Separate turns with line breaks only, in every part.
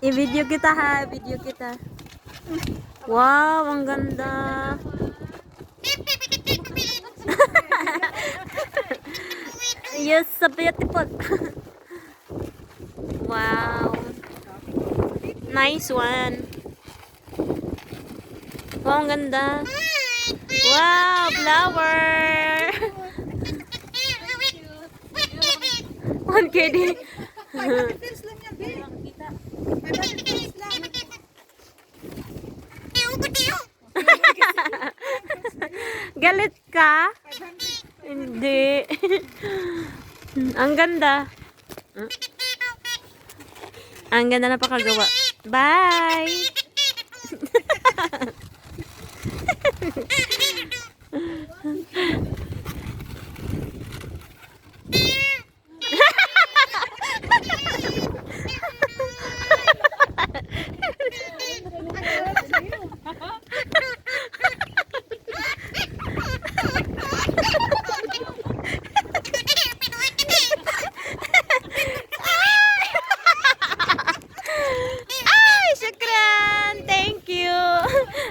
I-video kita ha, video kita. Wow, ang ganda. yes, so beautiful. wow. Nice one. Wow, ang ganda. Wow, flower. 1KD.
Pills lang yan, babe. 500 pills lang.
Galit ka? Hindi. Ang ganda. Ang ganda na pakagawa. Bye!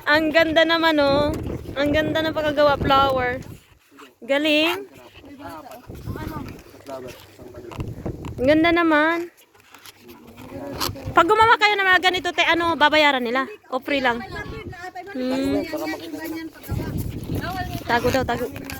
Ang ganda naman, oh. Ang ganda na pakagawa flower. Galing. Ang ganda naman. Pag gumawa kayo ng mga ganito, te, ano, babayaran nila? O free lang? Hmm. Tago daw, tago.